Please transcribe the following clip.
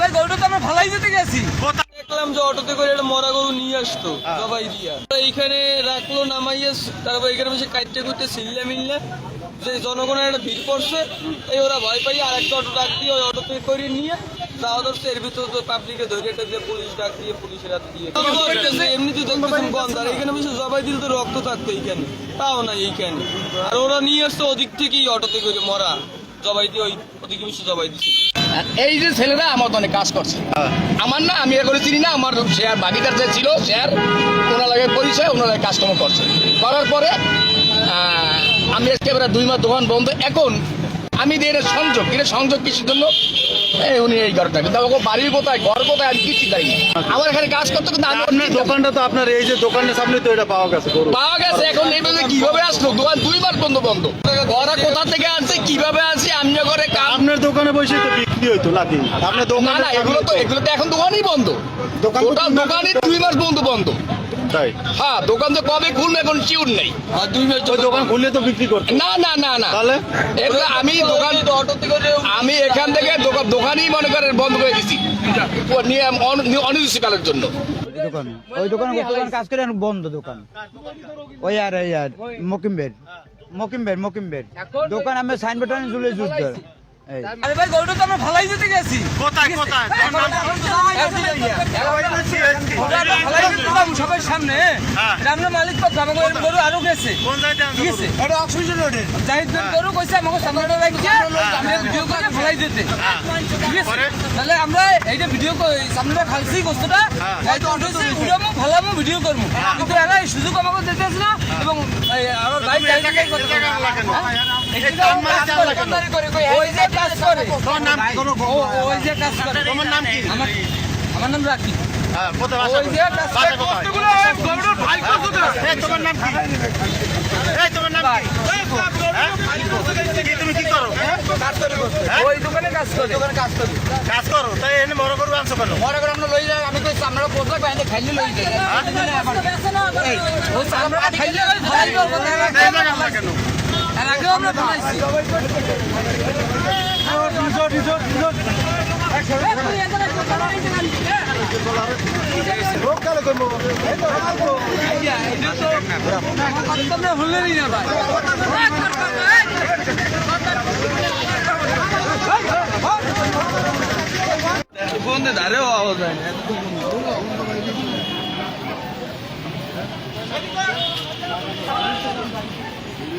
ভাই গরুটা তো আমরা ভালাই দিতে গেছি। দেখলাম যে অটোতে করে একটা মরা গরু নিয়ে আসতো জবাই দিয়া। এইখানে রাখল নামাইয়া তারপর এখানে বসে কাটতে করতে সিল্লা মিললে যে জনগণের একটা ভিড় পড়ছে এই ওরা ভয় পাই আর একটা অটো ডাক দিয়ে ওই অটোতে করে নিয়ে যাওয়া ধরছে এর ভিতরে তো পাবলিকে ধরে দিয়ে পুলিশ ডাক দিয়ে পুলিশের হাতে দিয়ে। এমনিতে দেখতেছেন বন্ধ আর এখানে বসে জবাই দিলে তো রক্ত থাকতো এইখানে তাও না এইখানে। আর ওরা নিয়ে আসতো ওদিক থেকেই অটোতে করে মরা। জবাই দিয়ে ওই ওদিকে জবাই দিচ্ছে এই যে ছেলেরা আমার অনেক কাজ করছে। আমার না আমি এগুলো চিনি না আমার শেয়ার যে ছিল শেয়ার ওনার লাগে পরিচয় ওনার লাগে কাজকর্ম করছে। করার পরে আমি আজকে এবার দুই মাস দোকান বন্ধ। এখন আমি দিয়ে এটা সংযোগ এটা সংযোগ কিসের জন্য এই উনি এই ঘরটা কিন্তু আমাকে বাড়ির কোথায় ঘর কোথায় আমি কিচ্ছু জানি না। আমার এখানে কাজ করতে কিন্তু আমি আপনার দোকানটা তো আপনার এই যে দোকানের সামনে তো এটা পাওয়া গেছে পাওয়া গেছে এখন এইভাবে কীভাবে আসলো? দোকান দুই মাস বন্ধ বন্ধ। ঘরে কোথা থেকে আনছে কীভাবে আনছে আমি ঘরে কাম আপনার দোকানে বসে তো বিক্রি হইতো নাকি? আপনার না দোকানে না এগুলো তো এগুলো তো এখন দোকানই বন্ধ। দোকান টোটাল দোকানই দুই মাস বন্ধ বন্ধ। তাই? হ্যাঁ দোকান তো কবে খুলবে এখন নেই। আর দুই মাস ওই দোকান খুললে তো বিক্রি করতো। না না না না। তাহলে? এগুলো আমি দোকান অটো থেকে আমি এখান থেকে দোকান দোকানই মনে করেন বন্ধ করে দিছি। ও নিয়ে অন- অনির্দিষ্টকালের জন্য। দোকানে। ওই দোকানে কাজ করে বন্ধ দোকান। ওই আর ওই আর মকিমবের। মকিমবের মকিমবের। দোকান আমি সাইনবোর্ড ঝুলে ধর। এই আরে ভাই গরুটা তো আমরা ভালাই দিতে গেছি। কোথায় সবার সামনে। হ্যাঁ। আমরা মালিক আমাকে এরকম গরু আরও গেছে। ঠিক ভাই গরু? কইছে আমাকে সামনে রাখছে আমরা ভিডিও করে ভালাই দিতে ঠিক আছে? তাহলে আমরা এইটা ভিডিও সামনে এই তো উড়ামো ভালামো ভিডিও করব কিন্তু এরা এই সুযোগ আমাকে দিতে আসে না এবং এই আমার ভাই তোমার নাম কি? ও- ওই যে কাজ করে তোমার নাম কি? আমার আমার নাম রাখি হ্যাঁ, কোথায় বাসা ওই যে কাজ বাসা করে কোথায়? এই, তোমার নাম কি এই তোমার নাম কি হ্যাঁ? কি তুমি কি করো ওই দোকানে কাজ করে দোকানে কাজ করে কাজ করো তাই এনে বড় গরু আনছো কেন মনে আমরা লই যাই আমি তো আপনারা পোশাক বাইরে খাইলে লই যাই ও আমরা খাইলে জায়গা আমরা কেন তোমরা ভুলেনই না ভাই ফোন ধারেও আওয়াজ হয় না।